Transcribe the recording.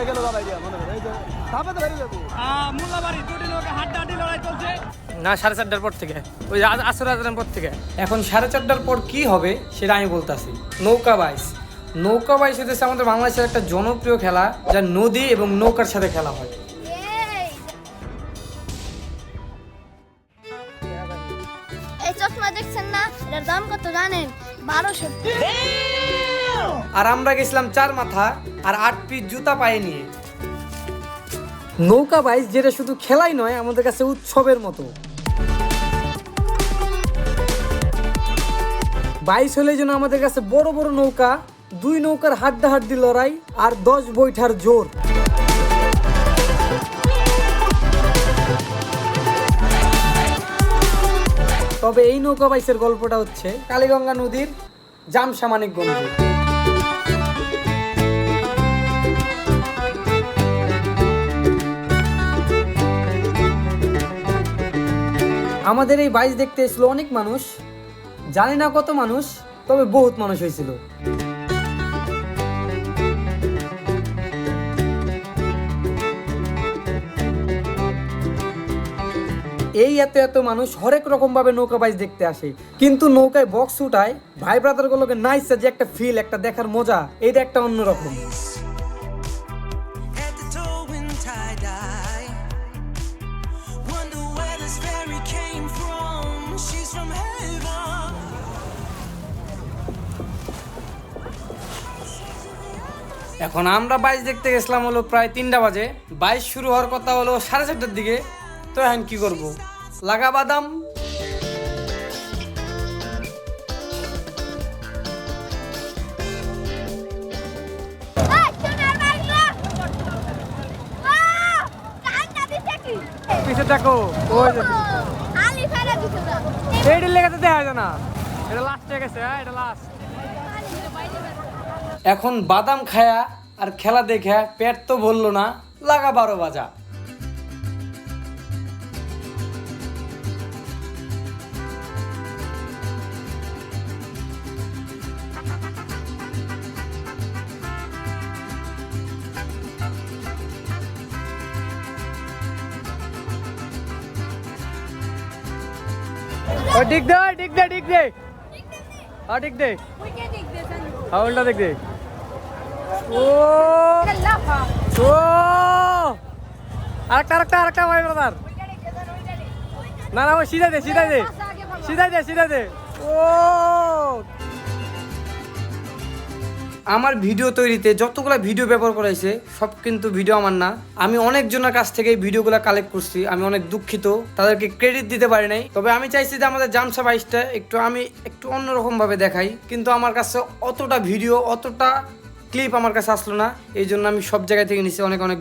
এই গেল বাবা মনে এই যে ধাপে তো বেরিয়ে যাব। মোল্লাবাড়ি দুটি নৌকা হাড্ডাহাড্ডি লড়াই চলছে। না সাড়ে চারটার পর থেকে। ওই আসর আজানের পর থেকে। এখন সাড়ে চারটার পর কি হবে সেটা আমি বলতাছি। নৌকা বাইস। নৌকা বাইস হতেছে আমাদের বাংলাদেশের একটা জনপ্রিয় খেলা যা নদী এবং নৌকার সাথে খেলা হয়। এই চশমা দেখছেন না? এটার দাম কত জানেন? বারোশো। আর আমরা গেছিলাম চার মাথা। আর আট পিস জুতা পায়ে নিয়ে। নৌকা বাইস যেটা শুধু খেলাই নয়, আমাদের কাছে উৎসবের মতো। বাইশ হলে যেন আমাদের কাছে বড় বড় নৌকা, দুই নৌকার হাড্ডাহাড্ডি লড়াই আর দশ বৈঠার জোর। তবে এই নৌকা বাইসের গল্পটা হচ্ছে কালীগঙ্গা নদীর জামসা মানিকগঞ্জে আমাদের এই বাইচ দেখতে এসেছিল অনেক মানুষ। জানি না কত মানুষ, তবে বহুত মানুষ হয়েছিল। এই এত এত মানুষ হরেক রকম ভাবে নৌকা বাইচ দেখতে আসে। কিন্তু নৌকায় বক্স উঠায় ভাই ব্রাদার গুলোকে নাইস যে একটা ফিল একটা দেখার মজা এটা একটা অন্যরকম। এখন আমরা বাইশ দেখতে গেছিলাম হলো প্রায় তিনটা বাজে। বাইশ শুরু হওয়ার কথা হলো সাড়ে চারটার দিকে। তো এখন কি করব? লাগা বাদাম। পিছে দেখো। ওই। এইটার লেগে তো দেখা যায় না। এটা লাস্ট হয়ে গেছে হ্যাঁ এটা লাস্ট এখন বাদাম খায়া আর খেলা দেখে পেট তো বলল না লাগা বারো বাজা। ও ডিক দে ডিক দে ডিক দে। ডিক দে হ্যাঁ উল্টা দেখ দে। ও না না আমার ভিডিও তৈরিতে যতগুলো ভিডিও ব্যবহার করাইছে সব কিন্তু ভিডিও আমার না। আমি অনেকজনের কাছ থেকে ভিডিওগুলো কালেক্ট করছি, আমি অনেক দুঃখিত, তাদেরকে ক্রেডিট দিতে পারি নাই। তবে আমি চাইছি যে আমাদের জামসা বাইশটা একটু আমি একটু অন্যরকম ভাবে দেখাই, কিন্তু আমার কাছে অতটা ভিডিও, অতটা ক্লিপ আমার কাছে আসলো না এই জন্য আমি সব জায়গায় থেকে নিছি অনেক অনেক